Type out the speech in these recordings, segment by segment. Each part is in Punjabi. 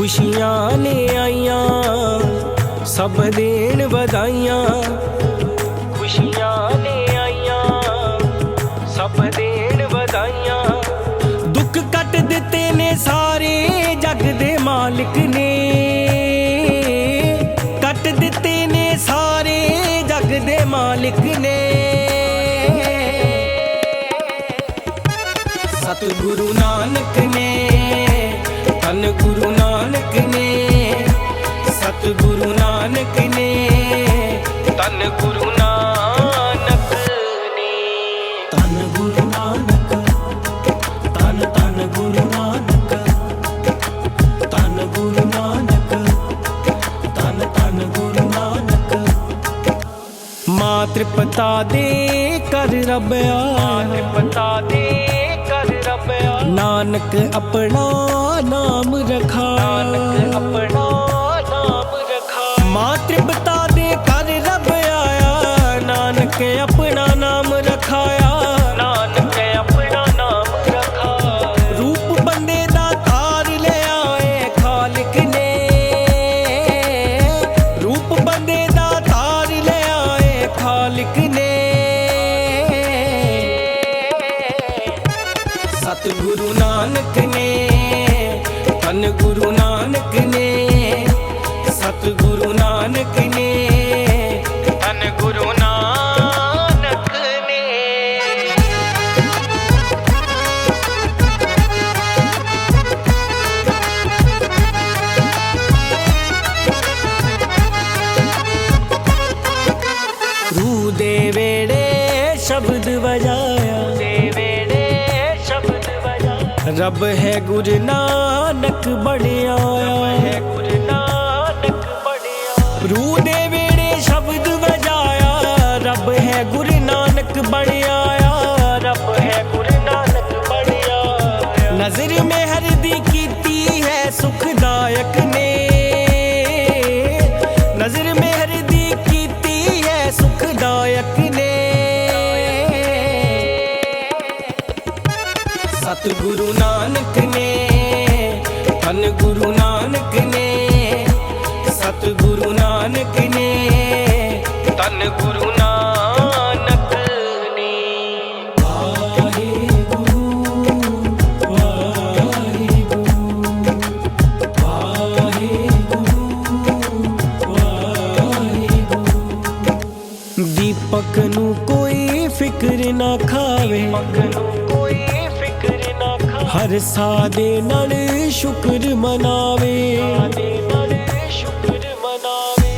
ਖੁਸ਼ੀਆਂ ਨੇ ਆਈਆਂ, ਸਭ ਦੇਣ ਵਧਾਈਆਂ। ਖੁਸ਼ੀਆਂ ਨੇ ਆਈਆਂ, ਸਭ ਦੇਣ ਵਧਾਈਆਂ। ਦੁੱਖ ਕੱਟ ਦਿੱਤੇ ਨੇ ਸਾਰੇ, ਜੱਗ ਦੇ ਮਾਲਕ ਨੇ। ਕੱਟ ਦਿੱਤੇ ਨੇ ਸਾਰੇ, ਜੱਗ ਦੇ ਮਾਲਕ ਨੇ। ਸਤਿਗੁਰੂ ਨਾਨਕ ਨੇ। ਧੰਨ ਗੁਰੂ ਨਾਨਕ ਨੇ ਸਤਿਗੁਰੂ ਨਾਨਕ ਨੇ ਧੰਨ ਗੁਰੂ ਨਾਨਕ ਨੇ। ਧੰਨ ਗੁਰੂ ਨਾਨਕ ਧੰਨ ਧੰਨ ਗੁਰੂ ਨਾਨਕ ਧੰਨ ਗੁਰੂ ਨਾਨਕ ਧੰਨ ਧੰਨ ਗੁਰੂ ਨਾਨਕ। ਮਾਤ੍ਰ ਪਿਤਾ ਦੇ ਕਰ ਰੱਬਿਆ ਮਾਤ੍ਰ ਪਿਤਾ ਦੇ ਕਰ ਰੱਬਿਆ ਨਾਨਕ ਆਪਣਾ ਆਪਣਾ ਨਾਮ ਰਖਾਇਆ। ਨਾਨਕ ਆਪਣਾ ਨਾਮ ਰਖਾ ਰੂਪ ਬੰਦੇ ਦਾ ਤਾਰ ਲਿਆਏ ਖਾਲਕ ਨੇ। ਰੂਪ ਬੰਦੇ ਦਾ ਤਾਰ ਲਿਆਏ ਖਾਲਕ ਨੇ। ਸਤਿਗੁਰੂ ਨਾਨਕ ਨੇ ਧੰਨ ਗੁਰੂ ਨਾਨਕ ਦੇ ਵੇੜੇ ਸ਼ਬਦ ਵਜਾਇਆ। ਦੇ ਵੇੜੇ ਸ਼ਬਦ ਵਜਾਇਆ। ਰੱਬ ਹੈ ਗੁਰੂ ਨਾਨਕ ਬਣਿਆ। ਹੈ ਗੁਰੂ ਨਾਨਕ ਬਣਿਆ। ਰੂ ਦੇ ਵੇੜੇ ਸ਼ਬਦ ਵਜਾਇਆ। ਰੱਬ ਹੈ ਗੁਰੂ ਨਾਨਕ ਬਣਿਆ। ਰੱਬ ਹੈ ਗੁਰੂ ਨਾਨਕ ਬਣਿਆ। ਨਜ਼ਰ ਮਿਹਰ ਸਤਿਗੁਰੂ ਨਾਨਕ ਨੇ ਧੰਨ ਗੁਰੂ ਨਾਨਕ ਨੇ ਸਤਿਗੁਰੂ ਨਾਨਕ ਨੇ ਧੰਨ ਗੁਰੂ ਨਾਨਕ ਨੇ। ਵਾਹਿਗੁਰੂ ਵਾਹਿਗੁਰੂ ਦੀਪਕ ਨੂੰ ਕੋਈ ਫਿਕਰ ਨਾ ਖਾਵੇ। ਦੀਪਕ ਨੂੰ ਨਾ ਖਾਵੇ ਹਰ ਸਾਦੇ ਨਾਲ ਸ਼ੁਕਰ ਮਨਾਵੇ।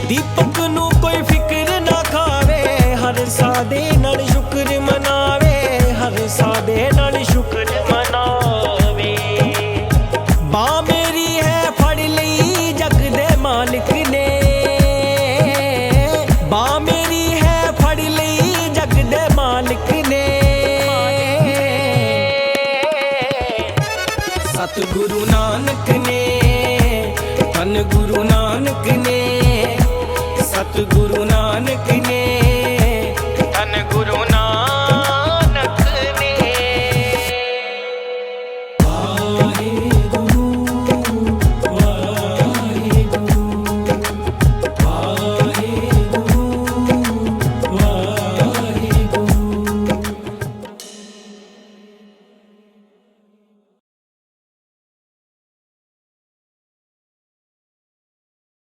ਦੀਪਕ ਨੂੰ ਕੋਈ ਫਿਕਰ ਨਾ ਖਾਵੇ। ਹਰ ਸਾਦੇ ਨਾਲ ਸ਼ੁਕਰ ਮਨਾਵੇ। ਹਰ ਸਾਦੇ ਨਾਲ ਸ਼ੁਕਰ ਮਨਾਵੇ। ਬਾ ਮੇਰੀ ਹੈ ਸਤ ਗੁਰੂ ਨਾਨਕ ਨੇ ਤਨ ਗੁਰੂ ਨਾਨਕ ਨੇ ਸਤ ਗੁਰੂ